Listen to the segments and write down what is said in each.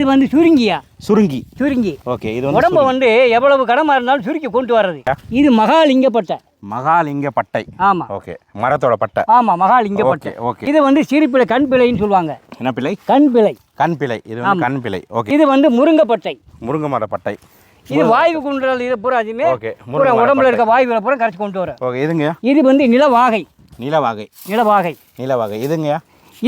இது வந்து சுருங்கியா? சுருங்கி. சுருங்கி. ஓகே இது வந்து உடம்ப வந்து எவ்வளவு கடமா இருந்தாலும் சுருக்கி கொண்டு வர்றது. இது மகாலிங்கப்பட்டை. மகாலிங்க பட்டை ஆமா. ஓகே மரத்தோட பட்டை. ஆமா மகாலிங்கப்பட்டை. Okay okay. இது வந்து சிறுப்பிள்ளை கண் பிள்ளைன்னு சொல்லுவாங்க. என்ன பிள்ளை கண் பிள்ளை கண் பிள்ளை இது வந்து கண் பிள்ளை ஓகே. இது வந்து முருங்கைப்பட்டை. முருங்கை மர பட்டை. இது வாயு குண்டல் இது பூரா அதுமே ஓகே பூரா உடம்புல இருக்க வாயுவை பூரா கரைச்சி கொண்டு வர ஓகே இதுங்க? இது வந்து நிலவாகை. நீலவாகை. நிலவாகை. நீலவாகை. இதுங்க?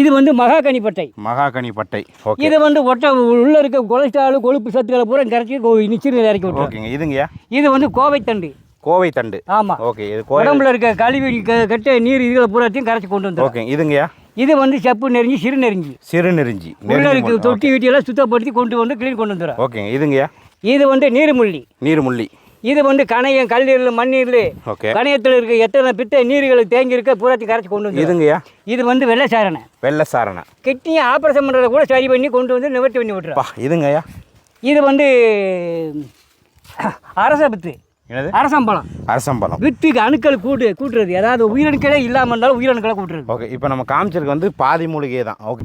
இது வந்து மகாகனிப்பட்டை மகாகனி பட்டை. ஓகே. இது வந்து ஒட்ட உள்ள இருக்க கொலஸ்ட்ரால் கொழுப்பு சத்துக்களை பூரா கரைச்சி நிச்சயம் இறக்கி விட்டுரும். ஓகேங்க. இதுங்கய்யா இது வந்து கோவைத்தண்டு கோவை தண்டு. ஆமா. ஓகே. இது உடம்புல இருக்க கழிவு கெட்ட நீர் இதுகளை பூராத்தையும் கரைச்சி கொண்டு வந்துடும் ஓகே. இதுங்கய்யா இது வந்து செப்பு நெறிஞ்சி சிறு நெறிஞ்சி. சிறுநெறிஞ்சி உள்ள இருக்க தொட்டி வீட்டியெல்லாம் சுத்தப்படுத்தி கொண்டு வந்து க்ளீன் கொண்டு வந்துடும் ஓகேங்க. இதுங்கய்யா இது வந்து நீர்முள்ளி. நீர்முள்ளி. இது வந்து கணையம் கல்லீரல் மண்ணீரல். ஓகே. கணையத்தில் இருக்க எத்தனை பித்த நீர்கள் தேங்கி இருக்க பூராத்தையும் கரைச்சி கொண்டு வந்து இதுங்கய்யா? இது வந்து வெள்ளை சாரணை வெள்ளை சாரணை கிட்னியை ஆப்ரேஷன் பண்ணுறத கூட சரி பண்ணி கொண்டு வந்து நிவர்த்தி பண்ணி விட்டுறோம். பா இதுங்கய்யா? இது வந்து அரச வித்து என்னது? அரசம்பழம். அரசம்பழம். வித்துக்கு அணுக்கள் கூட்டு கூட்டுறது. அதாவது உயிரணுக்களே இல்லாமல் இருந்தாலும் உயிரணுக்களை கூட்டுறது. ஓகே இப்போ நம்ம காமிச்சிருக்கு வந்து பாதி மூலிகை தான் okay.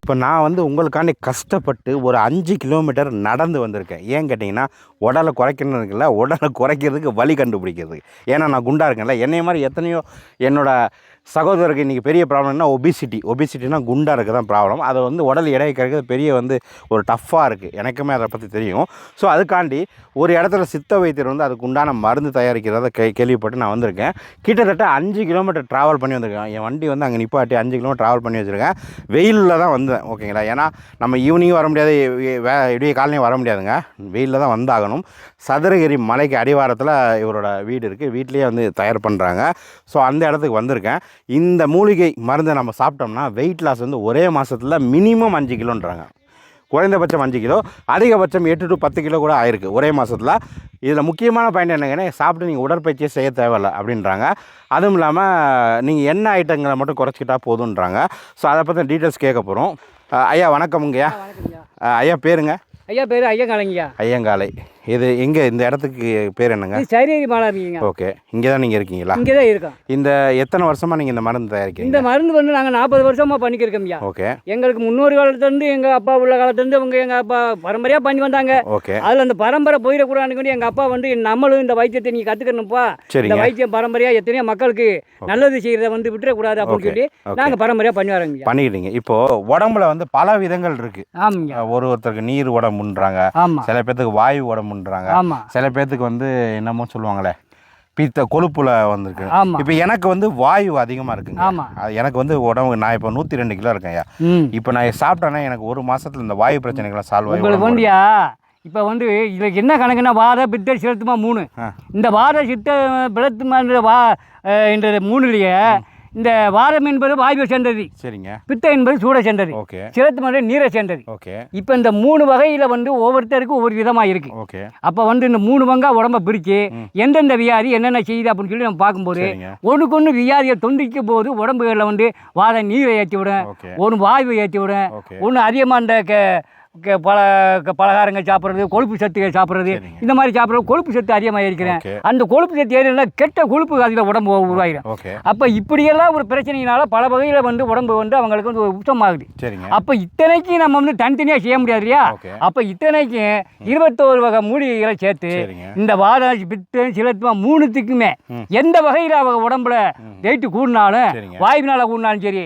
இப்போ நான் வந்து உங்களுக்காண்டி கஷ்டப்பட்டு ஒரு அஞ்சு கிலோமீட்டர் நடந்து வந்திருக்கேன். ஏன் கேட்டிங்கன்னா உடலை குறைக்கணுன்னு உடலை குறைக்கிறதுக்கு வழி கண்டுபிடிக்கிறதுக்கு ஏன்னா நான் குண்டாக இருக்கேன்ல. என்னைய மாதிரி எத்தனையோ என்னோடய சகோதரருக்கு இன்றைக்கி பெரிய ப்ராப்ளம்னா ஒபிசிட்டி ஒபிசிட்டினா குண்டாக இருக்க தான் ப்ராப்ளம் அது வந்து உடல் எடை கிடைக்கிறது பெரிய வந்து ஒரு டஃப்பாக இருக்குது எனக்குமே அதை பற்றி தெரியும். ஸோ அதுக்காண்டி ஒரு இடத்துல சித்த வைத்தியர் வந்து அதுக்கு உண்டான மருந்து தயாரிக்கிறத கே கேள்விப்பட்டு நான் வந்திருக்கேன். கிட்டத்தட்ட அஞ்சு கிலோமீட்டர் ட்ராவல் பண்ணி வந்திருக்கேன். என் வண்டி வந்து அங்கே நிப்பாட்டி அஞ்சு கிலோமீட்டர் ட்ராவல் பண்ணி வச்சுருக்கேன். வெயிலில் தான் வந்தேன் ஓகேங்களா? ஏன்னா நம்ம ஈவினிங் வர முடியாது வே- வே காலையும் வர முடியாதுங்க. வெயிலில் தான் வந்தாகணும். சதுரகிரி மலைக்கு அடிவாரத்தில் இவரோட வீடு இருக்குது வீட்லேயே வந்து தயார் பண்ணுறாங்க ஸோ அந்த இடத்துக்கு வந்திருக்கேன். இந்த மூலிகை மருந்தை நம்ம சாப்பிட்டோம்னா வெயிட் லாஸ் வந்து ஒரே மாதத்தில் மினிமம் அஞ்சு கிலோன்றாங்க. குறைந்தபட்சம் அஞ்சு கிலோ அதிகபட்சம் எட்டு டு பத்து கிலோ கூட ஆயிருக்கு ஒரே மாதத்தில் இதில் முக்கியமான பாயிண்ட் என்னங்கன்னா சாப்பிட்டு நீங்கள் உடற்பயிற்சியே செய்ய தேவையில்ல அப்படின்றாங்க. அதுவும் இல்லாமல் நீங்கள் எண்ணெய் ஐட்டங்களை மட்டும் குறைச்சிக்கிட்டா போதுன்றாங்க. ஸோ அதை பற்றி டீட்டெயில்ஸ் கேட்க போகிறோம் ஐயா வணக்கமுங்கய்யா. ஐயா பேருங்க. ஐயா பேர் ஐயங்காலங்கய்யா ஐயங்காலை இது எங்கே இந்த இடத்துக்கு பேர் என்னங்க? சரியரி மாலா இருக்கீங்க ஓகே. இங்கே தான் நீங்கள் இருக்கீங்களா? இங்கே தான் இருக்கோம். இந்த எத்தனை வருஷமாக நீங்கள் இந்த மருந்து தயாரிக்கிறீங்க? இந்த மருந்து வந்து நாங்கள் நாற்பது வருஷமாக பண்ணிக்கிருக்கோம்யா. ஓகே. எங்களுக்கு முன்னோர் காலத்துலேருந்து எங்கள் அப்பா உள்ள காலத்துலேருந்து அவங்க எங்கள் அப்பா பரம்பரையாக பண்ணி வந்தாங்க. ஓகே. அதில் அந்த பரம்பரை போயிடக்கூடாதுன்னு சொல்லி எங்கள் அப்பா வந்து நம்மளும் இந்த வைத்தியத்தை நீங்கள் கற்றுக்கணும்ப்பா இந்த வைத்தியம் பரம்பரையாக எத்தனையோ மக்களுக்கு நல்லது செய்கிறத வந்து விட்டுறக்கூடாது அப்படின்னு ஓகே, சொல்லி ஓகே. நாங்கள் பரம்பரையாக பண்ணி வரோங்கய்யா. பண்ணிக்கிட்டீங்க. இப்போது உடம்புல வந்து பல விதங்கள் இருக்குது ஆமாங்கய்யா. ஒரு ஒருத்தருக்கு நீர் உடம்புன்றாங்க. சில பேர்த்துக்கு வாயு உடம்புன்றாங்க. ஆமாம் சில பேர்த்துக்கு வந்து என்னமோ சொல்லுவாங்களே பித்த கொழுப்புல வந்திருக்கு. இப்போ எனக்கு வந்து வாயு அதிகமாக இருக்குங்க. எனக்கு வந்து உடம்பு நான் இப்போ நூற்றி ரெண்டு கிலோ இருக்கேன் ஐயா. இப்போ நான் சாப்பிட்டேன்னா எனக்கு ஒரு மாசத்துல இந்த வாயு பிரச்சனைகள்லாம் சால்வ் ஆகி வந்துயா? இப்போ வந்து இதில் என்ன கணக்குன்னா வாத பித்த சிரத்துமா மூணு. இந்த வாத சித்த பிளத்துமான்ற வா என்ற மூணுலேயே இந்த வாதம் என்பது வாயுவை சேர்ந்தது. சரிங்க. பித்தம் என்பது சூடை சேர்ந்தது. ஓகே. சிரத்து மாதிரி நீரை சேர்ந்தது. ஓகே. இப்போ இந்த மூணு வகையில் வந்து ஒவ்வொருத்தருக்கும் ஒவ்வொரு விதமாக இருக்குது ஓகே. அப்போ வந்து இந்த மூணு பங்கா உடம்ப பிரித்து எந்தெந்த வியாதி என்னென்ன செய்யுது அப்படின்னு சொல்லி நம்ம பார்க்கும்போது ஒன்றுக்கு ஒன்று வியாதியை தொந்திக்கும் போது உடம்புகளில் வந்து வாத நீரை ஏற்றி விடும் ஒன்று வாயுவை ஏற்றி விடும் ஒன்று அதிகமாக இந்த பல பலகாரங்கள் சாப்பிட்றது கொழுப்பு சத்துகள் சாப்பிட்றது. இந்த மாதிரி சாப்பிட்றது கொழுப்பு சத்து அதிகமாக இருக்கிறேன் அந்த கொழுப்பு சத்து ஏறினா கெட்ட கொழுப்பு அதில் உடம்பு உருவாகிடும் அப்போ இப்படியெல்லாம் ஒரு பிரச்சனையினால பல வகையில் வந்து உடம்பு வந்து அவங்களுக்கு வந்து உச்சமாகுது அப்போ இத்தனைக்கும் நம்ம வந்து தனித்தனியாக செய்ய முடியாது இல்லையா? அப்போ இத்தனைக்கும் இருபத்தோரு வகை மூலிகைகளை சேர்த்து இந்த வாதம் பித்தம் சிலத்துவா மூணுத்துக்குமே. எந்த வகையில் அவங்க உடம்புல வெயிட்டு கூடினாலும் வாயுவினால கூடினாலும் சரி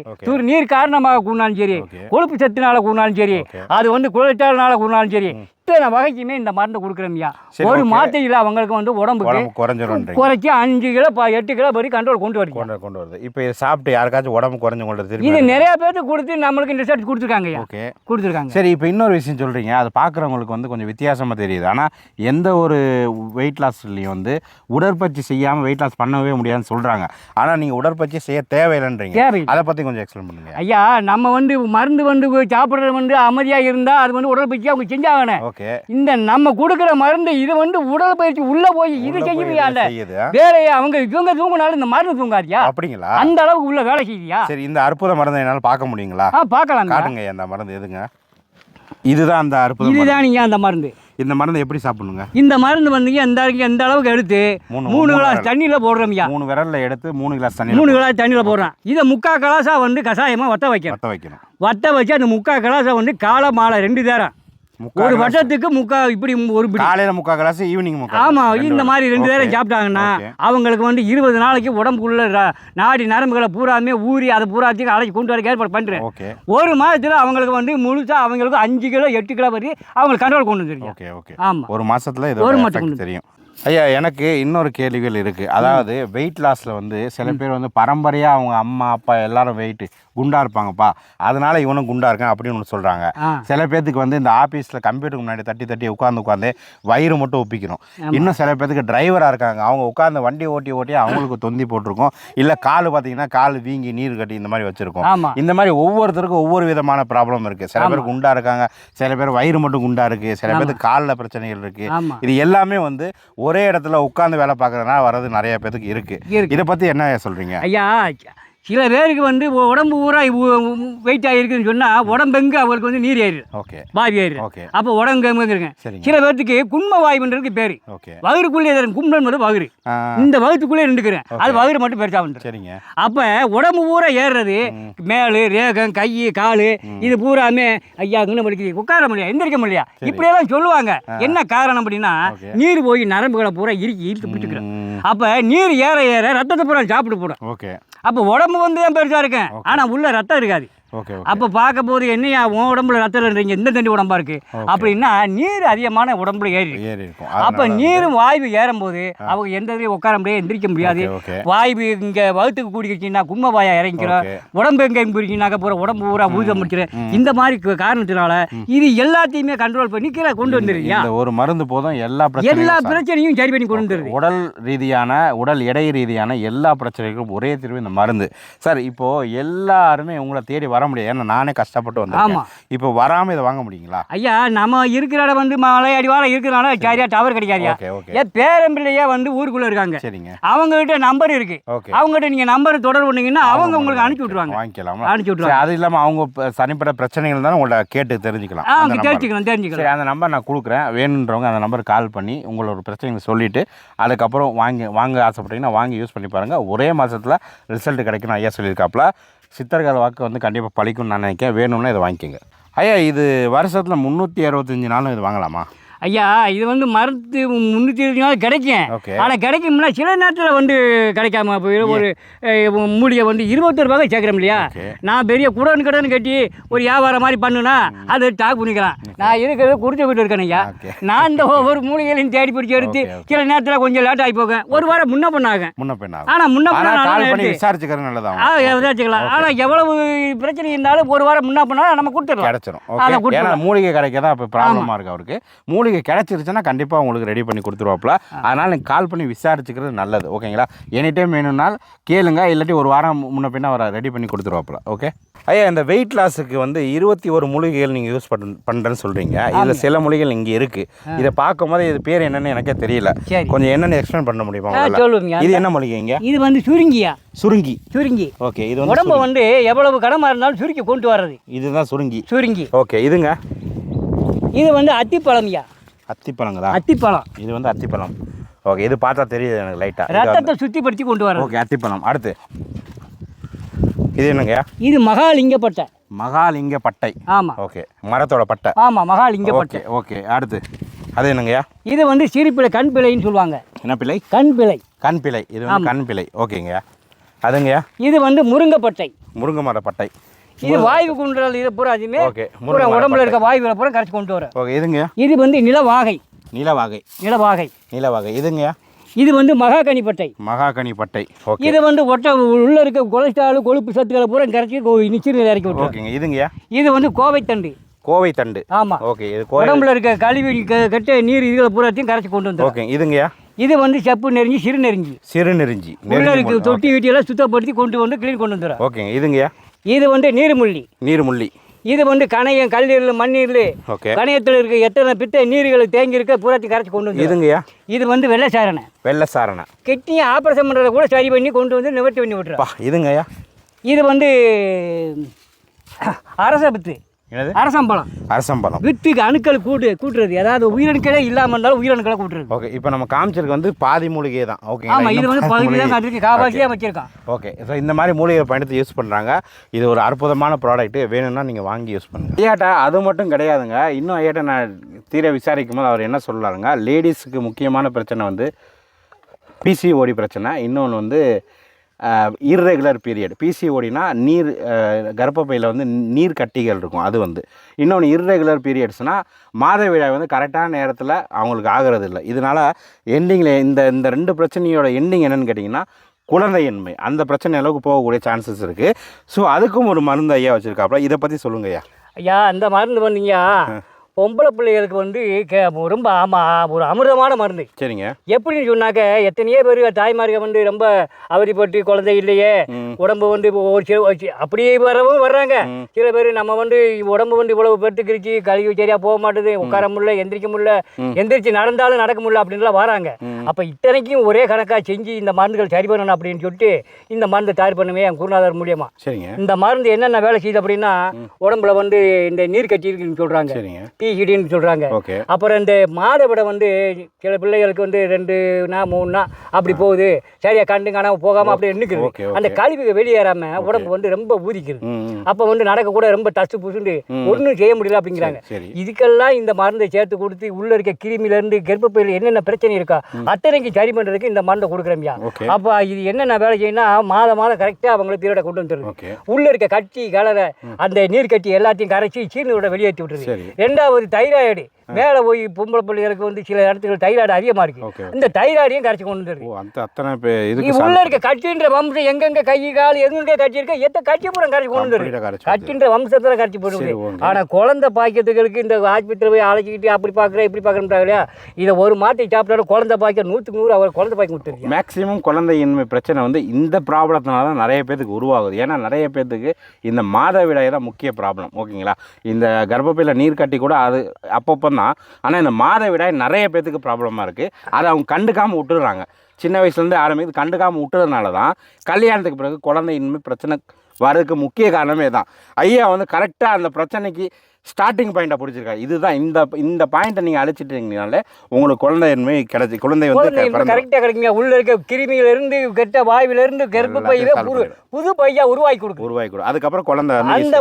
நீர் காரணமாக கூடினாலும் சரி கொழுப்பு சத்துனால கூடினாலும் சரி அது வந்து குளிர்ச்சாலும் நாளை கூறினாலும் சரி. இத்தனை வகைக்குமே இந்த மருந்து கொடுக்குறோம்யா சரி, ஒரு ஓகே. மாத்தையில் அவங்களுக்கு வந்து உடம்புக்கு உடம்பு குறைஞ்சிரும்ன்றீங்க. குறைச்சி அஞ்சு கிலோ எட்டு கிலோ வரை கண்ட்ரோல் கொண்டு வரீங்க. கொண்டு கொண்டு வருது. இப்போ இதை சாப்பிட்டு யாருக்காச்சும் உடம்பு குறைஞ்சவங்கள்ட்ட திரும்பி இது நிறைய பேருக்கு கொடுத்து நம்மளுக்கு ரிசல்ட் கொடுத்துருக்காங்கய்யா. ஓகே. கொடுத்துருக்காங்க. சரி இப்போ இன்னொரு விஷயம் சொல்கிறீங்க அது பார்க்குறவங்களுக்கு வந்து கொஞ்சம் வித்தியாசமாக தெரியுது. ஆனால் எந்த ஒரு வெயிட் லாஸ்லையும் வந்து உடற்பயிற்சி செய்யாமல் வெயிட் லாஸ் பண்ணவே முடியாதுன்னு சொல்கிறாங்க ஆனால் நீங்கள் உடற்பயிற்சி செய்ய தேவையில்லைன்றீங்க. தேவையில்லை. அதை பற்றி கொஞ்சம் எக்ஸ்பிளைன் பண்ணுங்க. ஐயா நம்ம வந்து மருந்து வந்து சாப்பிட்றது வந்து அமைதியாக இருந்தால் அது வந்து உடற்பயிற்சி அவங்க செஞ்சாகணும். ஓகே. இந்த நம்ம கொடுக்குற மருந்து இது வந்து உடல் பயிற்சி உள்ள போய் இது உள்ள போய் செய்யுமையாண்ட இதை செய்யுது? ஆ? வேலையை அவங்க இவங்க தூங்கினாலும் இந்த மருந்து தூங்காதியா? அப்படிங்களா? அந்த அளவுக்கு உள்ள வேலை செய்யுதியா? சரி இந்த அற்புத மருந்தை என்னால் பார்க்க முடியுங்களா? ஆ பார்க்கலாம் காட்டுங்க அந்த மருந்து எதுங்க? இதுதான் அந்த அற்புத மருந்து. இதுதான் நீங்க அந்த மருந்து. இந்த மருந்தை எப்படி சாப்பிடணுங்க? இந்த மருந்து வந்துங்க இந்த இந்த அளவுக்கு எடுத்து மூணு கிளாஸ். தண்ணியில போடுறோம்யா மூணு விரல்ல எடுத்து மூணு கிளாஸ் தண்ணி மூணு கிளாஸ் தண்ணியில போடுறேன் இதை முக்கா கிளாஸா வந்து கஷாயமா வத்த வைக்கணும். வத்த வைக்கணும். வத்த வச்சு அந்த முக்கா கிளாஸை வந்து காலை மாலை ரெண்டு தேரம் முக்கால் ஒரு. வருஷத்துக்கு முக்கா இப்படி ஒரு காலையில முக்கால் கிளாஸ் ஈவினிங் ஆமா இந்த. மாதிரி ரெண்டு. நேரம் சாப்பிட்டாங்கன்னா. அவங்களுக்கு வந்து இருபது நாளைக்கு உடம்புக்குள்ள நாடி நரம்புகளை பூராமே ஊறி அதை பூராத்தையும் அழைச்சி கொண்டு வர ஏற்பாடு பண்ணுறேன் ஓகே ஒரு மாதத்தில் அவங்களுக்கு வந்து முழுசா அவங்களுக்கு அஞ்சு கிலோ எட்டு கிலோ வரை அவங்களுக்கு கண்ட்ரோல் கொண்டு வந்துருங்க ஓகே ஓகே ஆமா. ஒரு மாசத்துல ஒரு மாசத்துக்கு தெரியும். ஐயா எனக்கு இன்னொரு கேள்விகள் இருக்கு. அதாவது வெயிட் லாஸ்ல வந்து சில பேர் வந்து பரம்பரையா அவங்க அம்மா அப்பா எல்லாரும் வெயிட் குண்டா இருப்பாங்கப்பா. அதனால இவனும் குண்டா இருக்கான் அப்படின்னு ஒன்று சொல்றாங்க. ஆ. சில பேர்த்துக்கு வந்து இந்த ஆஃபீஸில் கம்ப்யூட்டருக்கு முன்னாடி தட்டி தட்டி உட்காந்து உட்காந்து வயிறு மட்டும் ஒப்பிக்கணும். இன்னும் சில பேர்த்துக்கு டிரைவராக இருக்காங்க. அவங்க உட்காந்து வண்டி ஓட்டி ஓட்டி அவங்களுக்கு தொந்தி போட்டிருக்கும். இல்லை கால் பார்த்தீங்கன்னா கால் வீங்கி நீர் கட்டி இந்த மாதிரி வச்சுருக்கோம். இந்த மாதிரி ஒவ்வொருத்தருக்கும் ஒவ்வொரு விதமான ப்ராப்ளம் இருக்குது சில பேர் குண்டா இருக்காங்க. சில பேர் வயிறு மட்டும் குண்டா இருக்குது சில பேருக்கு காலில் பிரச்சனைகள் இருக்குது இது எல்லாமே வந்து ஒரே இடத்துல உட்காந்து வேலை பார்க்கறதுனால வர்றது நிறைய பேருக்கு இருக்குது இருக்கு. இதை பற்றி என்ன சொல்கிறீங்க ஐயா சில பேருக்கு வந்து உடம்பு பூரா வெயிட் ஆகிருக்குன்னு சொன்னால் உடம்பெங்க அவங்களுக்கு வந்து நீர் ஏறிடும். ஓகே. பாவி ஏறிடும். ஓகே. அப்போ உடம்பு சரிங்க. சில பேர்த்துக்கு குண்ம வாய்ப்புன்றதுக்கு பேர். ஓகே. வகுறுக்குள்ளே கும்பல் மட்டும் வகுறு ஆ, இந்த வகுத்துக்குள்ளே நின்றுக்கிறேன் அது வகுறு மட்டும் பெருசா வந்துடும். சரிங்க. அப்போ உடம்பு பூரா ஏறுறது மேலு ரேகம் கை காலு. இது பூராமே ஐயா இங்கே படிக்குது உட்கார முடியாது எந்திரிக்க முடியாது இப்படியெல்லாம் சொல்லுவாங்க. என்ன காரணம் அப்படின்னா. நீர் போய் நரம்புகளை பூரா இறுக்கி இழுத்து பிடிச்சிக்கிறோம். ம், அப்போ நீர் ஏற ஏற ரத்தத்தை பூரா சாப்பிட்டு போடும். ஓகே. அப்போ உடம்பு வந்து தான் பெருசா இருக்கேன் ஆனால் உள்ள ரத்தம் இருக்காது. அப்போ பார்க்க போது என்னையா உன் உடம்புல ரத்தம் இந்த தண்டி உடம்பா இருக்கு? அப்படின்னா நீர் அதிகமான உடம்புல ஏறி அப்போ நீரும் வாய்வு ஏறும்போது அவங்க எந்த இதுலையும் உட்கார முடியாது எந்திரிக்க முடியாது. வாய்வு இங்கே வகுத்துக்கு கூடிக்கிச்சின்னா கும்ப வாயா இறங்கிக்கிறோம். உடம்பு எங்கே பிடிச்சினாக்க போகிற உடம்பு பூரா ஊத முடிக்கிறேன் இந்த மாதிரி காரணத்தினால இது எல்லாத்தையுமே கண்ட்ரோல் பண்ணி கீழே கொண்டு வந்துருக்கியா இந்த ஒரு மருந்து போதும் எல்லா எல்லா பிரச்சனையும் சரி பண்ணி கொண்டு வந்துருது உடல் ரீதியான உடல் எடை ரீதியான எல்லா பிரச்சனைகளுக்கும் ஒரே தீர்வு இந்த மருந்து. சார் இப்போ எல்லாருமே உங்களை தேடி வர முடியாது ஏன்னா நானே கஷ்டப்பட்டு வந்தேன். இப்போ வராம இதை வாங்க முடியுங்களா? ஐயா நம்ம இருக்கிற இடம் வந்து மலை அடிவாரம் இருக்கிறனால சரியா டவர் கிடைக்காதியா? ஏன் பேரம்பிள்ளையே வந்து ஊருக்குள்ள இருக்காங்க. சரிங்க. அவங்க கிட்ட நம்பர் இருக்கு அவங்ககிட்ட நீங்க நம்பர் தொடர்பு பண்ணீங்கன்னா அவங்க உங்களுக்கு அனுப்பி விட்டுருவாங்க. வாங்கிக்கலாமா? அனுப்பிச்சு சரி விட்டுருவாங்க. அது இல்லாம அவங்க தனிப்பட்ட பிரச்சனைகள் இருந்தாலும் உங்கள்ட்ட கேட்டு தெரிஞ்சுக்கலாம். தெரிஞ்சுக்கலாம் தெரிஞ்சுக்கலாம் அந்த நம்பர் நான் கொடுக்குறேன். வேணுன்றவங்க அந்த நம்பர் கால் பண்ணி உங்களோட பிரச்சனைகளை சொல்லிவிட்டு அதுக்கப்புறம் வாங்கி வாங்க ஆசைப்பட்டீங்கன்னா வாங்கி யூஸ் பண்ணி பாருங்கள் ஒரே மாதத்தில் ரிசல்ட் கிடைக்கும்னு ஐயா சொல்லியிருக்காப்புல. சித்தர்கள் வாக்கு வந்து கண்டிப்பாக பழிக்கும்னு நான் நினைக்கிறேன். வேணும்னா இதை வாங்கிக்கோங்க. ஐயா இது வருஷத்தில் முந்நூற்றி அறுபத்தஞ்சு நாளும் இது வாங்கலாமா? ஐயா இது வந்து மரத்து முந்நூற்றி இருபது நாள் கிடைக்கும். ஆனால் கிடைக்கும்னா சில நேரத்தில் வந்து கிடைக்காம போயிடும். ஒரு மூலிகை வந்து இருபத்தொரு வகை சேர்க்குறோம் இல்லையா? நான் பெரிய குடன் கடன் கட்டி ஒரு வியாபாரம் மாதிரி பண்ணுனா அது டாக் பண்ணிக்கலாம். நான் இருக்கிறது குறிச்ச வீட்டு இருக்கேன் ஐயா. நான் இந்த ஒவ்வொரு மூலிகையிலையும் தேடி பிடிச்சி எடுத்து. சில நேரத்தில் கொஞ்சம் லேட் ஆகி போகும். ஒரு வாரம் முன்ன ஆகும் ஆனால் முன்ன பண்ண வச்சுக்கலாம் ஆனால் எவ்வளவு பிரச்சனை இருந்தாலும் ஒரு வாரம் முன்ன பண்ணால் நம்ம கொடுத்துடலாம். மூலிகை கிடைக்க தான் இப்போ ப்ராப்ளமாக இருக்கு அவருக்கு. மூலிகை கிடைச்சிருச்சுன்னா கண்டிப்பாக உங்களுக்கு ரெடி பண்ணி கொடுத்துருவாப்புல. அதனால் நீங்கள் கால் பண்ணி விசாரிச்சுக்கிறது நல்லது. ஓகேங்களா? எனி டைம் வேணும்னால் கேளுங்க. இல்லாட்டி ஒரு வாரம் முன்ன பின்ன அவரை ரெடி பண்ணி கொடுத்துருவாப்புல. ஓகே ஐயா இந்த வெயிட் லாஸுக்கு வந்து இருபத்தி ஒரு மூலிகைகள் நீங்கள் யூஸ் பண்ண பண்ணுறேன்னு சொல்கிறீங்க இதில் சில மூலிகைகள் இங்கே இருக்குது இதை பார்க்கும்போது இது பேர் என்னன்னு எனக்கே தெரியல. கொஞ்சம் என்னென்னு எக்ஸ்பிளைன் பண்ண முடியுமா இது என்ன மூலிகைங்க இது வந்து சுருங்கியா? சுருங்கி. சுருங்கி. ஓகே இது வந்து உடம்ப வந்து எவ்வளவு கடமா இருந்தாலும் சுருக்கி கொண்டு வர்றது. இதுதான் சுருங்கி. சுருங்கி. ஓகே இதுங்க? இது வந்து அத்திப்பழம்யா. அத்திப்பழங்களா அத்திப்பழம். இது வந்து அத்திப்பழம். ஓகே இது பார்த்தா தெரியுது எனக்கு லைட்டாக ரத்தத்தை சுத்திப்படுத்தி கொண்டு வர்றது ஓகே அத்திப்பழம். அடுத்து. இது என்னங்க இது மகாலிங்கப்பட்டை. மகாலிங்க பட்டை ஆமா. ஓகே மரத்தோட பட்டை. ஆமா மகாலிங்கப்பட்டை. ஓகே ஓகே அடுத்து. அது என்னங்கய்யா? இது வந்து சிரிப்பிழை கண் பிழைன்னு சொல்லுவாங்க. என்ன பிள்ளை கண் பிழை. கண் பிள்ளை இது வந்து கண் பிள்ளை ஓகேங்கய்யா அதுங்கய்யா? இது வந்து முருங்கைப்பட்டை. முருங்கை மர பட்டை இது வாயு குன்றல் இது பூரா அதுமே ஓகே பூரா உடம்புல. இருக்க வாயுவை பூரா கரைச்சி கொண்டு வர ஓகே இதுங்கய்யா இது வந்து நிலவாகை. நீலவாகை. நிலவாகை. நீலவாகை. இதுங்கய்யா இது வந்து மகாகனிப்பட்டை மகாகனி பட்டை. ஓகே. இது வந்து ஒட்ட உள்ள இருக்க கொலஸ்ட்ரால் கொழுப்பு சத்துக்களை பூரா கரைச்சி நிச்சயம் இறக்கி விட்டுரும். ஓகேங்க. இதுங்கய்யா இது வந்து கோவைத்தண்டு கோவை தண்டு. ஆமா. ஓகே இது உடம்புல இருக்க கழிவு கெட்ட நீர் இதுகளை பூராத்தையும் கரைச்சி கொண்டு வந்துடும் ஓகே இதுங்கய்யா இது வந்து செப்பு நெறிஞ்சி சிறு நெறிஞ்சி உள்ள நெறிஞ்சி. தொட்டி வீட்டியெல்லாம் சுத்தப்படுத்தி கொண்டு வந்து க்ளீன் கொண்டு வந்துடும் ஓகேங்க. இதுங்கய்யா இது வந்து நீர்முள்ளி. நீர்முள்ளி. இது வந்து கணையம் கல்லீரல் மண்ணீரல். ஓகே. கணையத்தில் இருக்க எத்தனை பித்த நீர்கள் தேங்கி இருக்க பூராத்தையும் கரைச்சி கொண்டு வந்து இதுங்கய்யா? இது வந்து வெள்ளை சாரணை வெள்ளை சாரணை கிட்னியை ஆப்ரேஷன் பண்ணுறத கூட சரி பண்ணி கொண்டு வந்து நிவர்த்தி பண்ணி விட்டுறோம் பா இதுங்கய்யா? இது வந்து அரச வித்து என்னது? அரசம்பழம். அரசம்பழம். வித்துக்கு அணுக்கள் கூட்டு கூட்டுறது. அதாவது உயிரணுக்களே இல்லாமல் இருந்தாலும் உயிரணுக்களை கூட்டுறது. ஓகே இப்போ நம்ம காமிச்சிருக்கு வந்து பாதி மூலிகை தான். ஓகே ஆமா இது வந்து பகுதி தான் கட்டிருக்கு காவாசியாக வச்சிருக்கான். ஓகே ஸோ இந்த மாதிரி மூலிகை பயன்படுத்தி யூஸ் பண்ணுறாங்க இது ஒரு அற்புதமான ப்ராடக்ட் வேணும்னா நீங்கள் வாங்கி யூஸ் பண்ணுங்கள் ஐயாட்டா அது மட்டும் கிடையாதுங்க. இன்னும் ஐயாட்ட நான் தீர விசாரிக்கும் போது அவர் என்ன சொல்றாருங்க? லேடிஸுக்கு முக்கியமான பிரச்சனை வந்து பிசிஓடி பிரச்சனை. இன்னொன்று வந்து இர்ரெகுலர் பீரியட் பிசிஓடினா நீர் கர்ப்பப்பையில் வந்து நீர் கட்டிகள் இருக்கும். அது வந்து. இன்னொன்று இர்ரெகுலர் பீரியட்ஸ்னால் மாதவிடாய் வந்து கரெக்டான நேரத்தில் அவங்களுக்கு ஆகிறது இல்லை இதனால் எண்டிங்கில் இந்த இந்த ரெண்டு பிரச்சனையோட எண்டிங் என்னன்னு கேட்டிங்கன்னா குழந்தையின்மை அந்த பிரச்சனை அளவுக்கு போகக்கூடிய சான்சஸ் இருக்குது ஸோ அதுக்கும் ஒரு மருந்து ஐயா வச்சுருக்காப்புல இதை பற்றி சொல்லுங்க ஐயா. ஐயா அந்த மருந்து வந்தீங்க பொம்பளை பிள்ளைகளுக்கு வந்து கே- ரொம்ப ஆமா ஒரு அமிர்தமான மருந்து. சரிங்க. எப்படின்னு சொன்னாக்க எத்தனையோ பேர் தாய்மார்கள் வந்து ரொம்ப அவதிப்பட்டு குழந்தை இல்லையே. உடம்பு வந்து ஒரு அப்படியே வரவும் வர்றாங்க. சில பேர் நம்ம வந்து உடம்பு வந்து இவ்வளவு பெருத்து கிழிச்சு கழுவி சரியா போக மாட்டுது உட்கார முடியல எந்திரிக்க முடியல. எந்திரிச்சு நடந்தாலும் நடக்க முடியல அப்படின்லாம் வராங்க. அப்போ இத்தனைக்கும் ஒரே கணக்காக செஞ்சு இந்த மருந்துகள் சரி பண்ணணும் அப்படின்னு சொல்லிட்டு இந்த மருந்து தயார் பண்ணுவே என் குருநாதர் மூலியமா. சரிங்க. இந்த மருந்து என்னென்ன வேலை செய்யுது அப்படின்னா உடம்புல வந்து இந்த நீர் கட்டி இருக்குன்னு சொல்றாங்க. சொல்றாங்க. ஓகே. அப்புறம் இந்த மாதவிடை வந்து சில பிள்ளைகளுக்கு வந்து ரெண்டு நா மூணு நா அப்படி போகுது. சரியா கண்டு காணாம போகாம அப்படி நிற்குது. அந்த கழிவுக வெளியேறாம உடம்பு வந்து ரொம்ப ஊதிக்குது. அப்போ வந்து நடக்க கூட ரொம்ப டஸ்ட் புசுண்டு. ஒன்றும் செய்ய முடியல அப்படிங்கிறாங்க. இதுக்கெல்லாம் இந்த மருந்தை சேர்த்து கொடுத்து உள்ள இருக்க கிருமியில இருந்து கர்ப்பப்பையில் என்னென்ன பிரச்சனை இருக்கா அத்தனைக்கு சரி பண்றதுக்கு இந்த மருந்தை கொடுக்குறோம்யா அப்போ இது என்னென்ன வேலை செய்யணும்னா மாதம் மாதம் கரெக்டாக அவங்களை பீரியடை கொண்டு வந்துருது உள்ள இருக்க கட்டி கலரை அந்த நீர் கட்டி எல்லாத்தையும் கரைச்சி சீனியோட வெளியேற்றி விட்டுருது சரி. ஒரு தைராய்டு. மேலே போய் பொம்பளை பிள்ளைகளுக்கு வந்து சில இடத்துல தைராய்டு அதிகமாக இருக்கு. ஓகே இந்த தைராய்டையும் கரைச்சி கொண்டு இதுக்கு உள்ள இருக்க கட்டின்ற வம்சம் எங்கெங்க கை கால் எங்கெங்க கட்டி இருக்க எத்த கட்டி பூரா கரைச்சி கொண்டு கரைச்சி கட்டின்ற வம்சத்தில் கரைச்சி போடுது. சரி, ஓகே. ஆனா குழந்தை பாக்கியத்துகளுக்கு இந்த ஆஸ்பத்திரி போய் அழைச்சிக்கிட்டு அப்படி பார்க்குறேன் இப்படி பார்க்குறேன் இல்லையா? இதை ஒரு மாற்றி சாப்பிட்டாலும் குழந்தை பாக்கியம் நூற்றுக்கு நூறு அவர் குழந்தை பாக்கியம் கொடுத்துருக்கு மேக்ஸிமம் குழந்தையின்மை பிரச்சனை வந்து இந்த ப்ராப்ளத்தினால தான் நிறைய பேத்துக்கு உருவாகுது. ஏன்னா நிறைய பேத்துக்கு இந்த மாதவிடாய் தான் முக்கிய ப்ராப்ளம் ஓகேங்களா? இந்த கர்ப்பப்பையில் நீர் கட்டி கூட அது அப்பப்போ தான் ஆனால் இந்த மாதவிடாய் நிறைய பேர்த்துக்கு ப்ராப்ளமாக இருக்குது அதை அவங்க கண்டுக்காமல் விட்டுடுறாங்க. சின்ன வயசுலேருந்து ஆரம்பித்து கண்டுக்காமல் விட்டுறதுனால தான் கல்யாணத்துக்கு பிறகு குழந்தையின்மை பிரச்சனை வரதுக்கு முக்கிய காரணமே தான் ஐயா வந்து கரெக்டாக அந்த பிரச்சனைக்கு ஸ்டார்டிங் பாயிண்ட்டை பிடிச்சிருக்காரு. இதுதான் இந்த இந்த பாயிண்ட்டை நீங்கள் அழைச்சிட்டீங்கனாலே உங்களுக்கு குழந்தையின்மை கிடைச்சி குழந்தை வந்து கரெக்டாக கிடைக்குங்க. உள்ள இருக்க கிருமியில இருந்து கெட்ட வாயுவில இருந்து கர்ப்ப பையவே புது புது பையா உருவாக்கி கொடுக்கும் உருவாக்கி கொடு. அதுக்கப்புறம் குழந்தை அந்த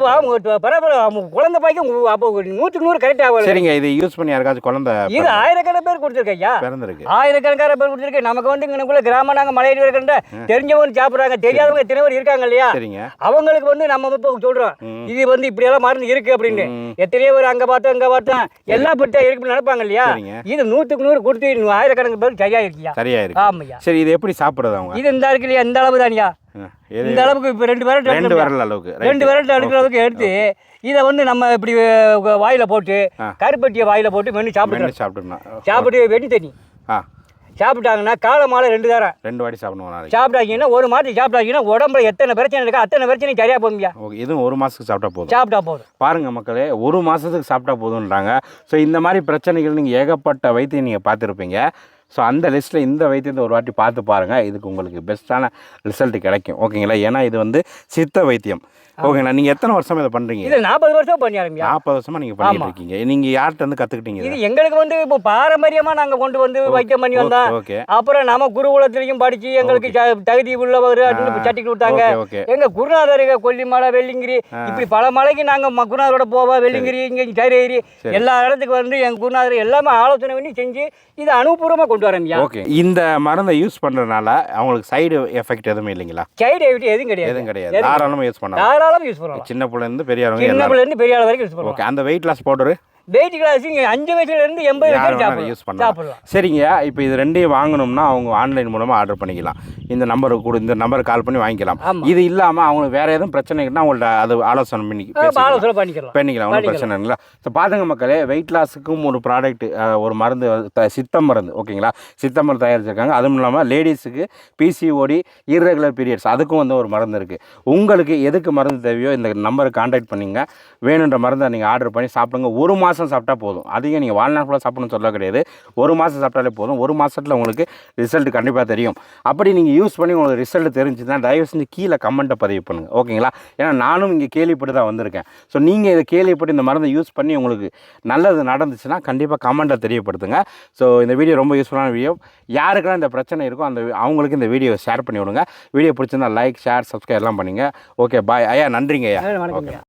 பரபர குழந்தை பாய்க்கும் அப்போ நூற்றுக்கு நூறு கரெக்டாக சரிங்க இது யூஸ் பண்ணி யாருக்காச்சும் குழந்தை இது ஆயிரக்கணக்கான பேர் கொடுத்துருக்க ஐயா. பிறந்திருக்கு. ஆயிரக்கணக்கான பேர் கொடுத்துருக்கு. நமக்கு வந்து இங்கனக்குள்ள கிராமம் நாங்கள் மலையில் இருக்கின்ற தெரிஞ்சவங்க சாப்பிட்றாங்க தெரியாதவங்க எத்தனை பேர் இருக்காங்க இல்லையா? சரிங்க. அவங்களுக்கு வந்து நம்ம இப்போ சொல்றோம். ம். இது வந்து இப்படியெல்லாம் மருந்து இருக்கு அப்படின்னு. எத்தனையோ பேர் அங்க பார்த்தோம் இங்க பார்த்தோம். எல்லாம் பட்டா இருக்குன்னு நினைப்பாங்க இல்லையா. இது நூற்றுக்கு நூறு கொடுத்து ஆயிரக்கணக்கு பேர் சரியா இருக்கியா சரியா இருக்கு ஆமையா சரி இது எப்படி சாப்பிடுறது அவங்க? இது இந்த இருக்கு இல்லையா? இந்த அளவு தானியா? இந்த அளவுக்கு இப்போ ரெண்டு பேரும் ரெண்டு விரல் அளவுக்கு. ரெண்டு விரல் எடுக்கிற அளவுக்கு எடுத்து இதை வந்து நம்ம இப்படி வாயில போட்டு. கருப்பட்டியை வாயில போட்டு மென்று சாப்பிட்டு சாப்பிட்டு வெட்டி தண்ணி. ஆ. சாப்பிட்டாங்கன்னா காலை மாலை ரெண்டு தரம் ரெண்டு வாட்டி சாப்பிடணும் சாப்பிட்டாங்கன்னா ஒரு மாதம் சாப்பிட்டாங்கன்னா உடம்புல எத்தனை பிரச்சனை இருக்கோ அத்தனை பிரச்சனையும் சரியா போகுங்க ஓகே இதுவும் ஒரு மாதத்துக்கு சாப்பிட்டா போதும். சாப்பிட்டா போதும். பாருங்க மக்களே ஒரு மாதத்துக்கு சாப்பிட்டா போதுன்றாங்க ஸோ இந்த மாதிரி பிரச்சனைகள் நீங்கள் ஏகப்பட்ட வைத்தியம் நீங்கள் பார்த்துருப்பீங்க. ஸோ அந்த லிஸ்ட்டில் இந்த வைத்தியத்தை ஒரு வாட்டி பார்த்து பாருங்கள் இதுக்கு உங்களுக்கு பெஸ்ட்டான ரிசல்ட் கிடைக்கும். ஓகேங்களா ஏன்னா இது வந்து சித்த வைத்தியம். ஓகேங்களா நீங்கள் எத்தனை வருஷம் இதை பண்ணுறீங்க இது நாற்பது வருஷம் பண்ணியாருங்க நாற்பது வருஷமாக நீங்கள் பண்ணிட்டு இருக்கீங்க. நீங்கள் யார்கிட்ட வந்து கற்றுக்கிட்டீங்க இது? எங்களுக்கு வந்து இப்போ பாரம்பரியமா நாங்க கொண்டு வந்து வைத்தியம் பண்ணி வந்தோம் ஓகே. அப்புறம் நம்ம குருகுலத்திலையும் படிச்சு எங்களுக்கு தகுதி உள்ளவர் அப்படின்னு சட்டி கொடுத்தாங்க. Okay okay. எங்க குருநாதர் கொல்லிமலை வெள்ளிங்கிரி இப்படி பல மலைக்கு நாங்க ம- குருநாதரோட போவோம். வெள்ளிங்கிரி இங்க சரியேரி எல்லா இடத்துக்கு வந்து எங்க குருநாதர் எல்லாமே ஆலோசனை பண்ணி செஞ்சு இதை அனுபவபூர்வமா கொண்டு ஓகே. இந்த மருந்தை யூஸ் பண்ணுறதுனால அவங்களுக்கு சைடு எஃபெக்ட் எதுவுமே இல்லைங்களா? சைடு எஃபெக்ட் எதுவும் கிடையாது. எதுவும் கிடையாது. தாராளமாக யூஸ் பண்ணலாம். தாராளம் யூஸ் பண்ணலாம். சின்ன பிள்ளைலேருந்து பெரியவங்க சின்ன எல்லாரும். பிள்ளைல இருந்து பெரிய ஆள் வரைக்கும் யூஸ் பண்ணலாம். ஓகே அந்த weight loss powder weight glass இங்கே அஞ்சு வயசுல இருந்து எண்பது வயசு யூஸ் பண்ணலாம். சரிங்க. இப்போ இது ரெண்டையும் வாங்கணும்னா அவங்க ஆன்லைன் மூலமாக ஆர்டர் பண்ணிக்கலாம். இந்த நம்பருக்கு கூட இந்த நம்பருக்கு கால் பண்ணி வாங்கிக்கலாம். இது இல்லாமல் அவங்களுக்கு வேறு எதுவும் பிரச்சனை இருக்குன்னா அவங்கள்ட்ட அது ஆலோசனை பண்ணி. ஆலோசனை பண்ணிக்கலாம். பண்ணிக்கலாம். ஒன்றும் பிரச்சனை இல்லைங்களா? ஸோ பாருங்க மக்களே வெயிட் லாஸுக்கும் ஒரு ப்ராடக்ட் ஒரு மருந்து சித்த மருந்து ஓகேங்களா? சித்த மருந்து தயாரிச்சிருக்காங்க. அதுவும் இல்லாமல் லேடிஸுக்கு பிசிஓடி irregular பீரியட்ஸ் அதுக்கும் வந்து ஒரு மருந்து இருக்குது உங்களுக்கு எதுக்கு மருந்து தேவையோ இந்த நம்பருக்கு காண்டாக்ட் பண்ணிங்க. வேணுன்ற மருந்தை நீங்கள் ஆர்டர் பண்ணி சாப்பிடுங்க. ஒரு மாதம் சாப்பிட்டா போதும். அதிகம் நீங்கள் வாழ்நாள் ஃபுல்லாக சாப்பிடணும்னு சொல்ல கிடையாது. ஒரு மாதம் சாப்பிட்டாலே போதும். ஒரு மாதத்தில் உங்களுக்கு ரிசல்ட் கண்டிப்பாக தெரியும். அப்படி நீங்கள் யூஸ் பண்ணி உங்களுக்கு ரிசல்ட் தெரிஞ்சுன்னா தயவு செஞ்சு கீழே கமெண்ட்டை பதிவு பண்ணுங்கள் ஓகேங்களா ஏன்னா நானும் இங்கே கேள்விப்பட்டு தான் வந்திருக்கேன். ஸோ நீங்கள் இதை கேள்விப்பட்டு இந்த மருந்தை யூஸ் பண்ணி உங்களுக்கு நல்லது நடந்துச்சுன்னா கண்டிப்பாக கமெண்ட்டை தெரியப்படுத்துங்க. ஸோ இந்த வீடியோ ரொம்ப யூஸ்ஃபுல்லான வீடியோ யாருக்கெல்லாம் இந்த பிரச்சனை இருக்கோ அந்த அவங்களுக்கு இந்த வீடியோ ஷேர் பண்ணி விடுங்க. வீடியோ பிடிச்சிருந்தா லைக் ஷேர் சப்ஸ்கிரைப் எல்லாம் பண்ணுங்க. ஓகே பாய் ஐயா நன்றிங்க ஐயா. வணக்கங்க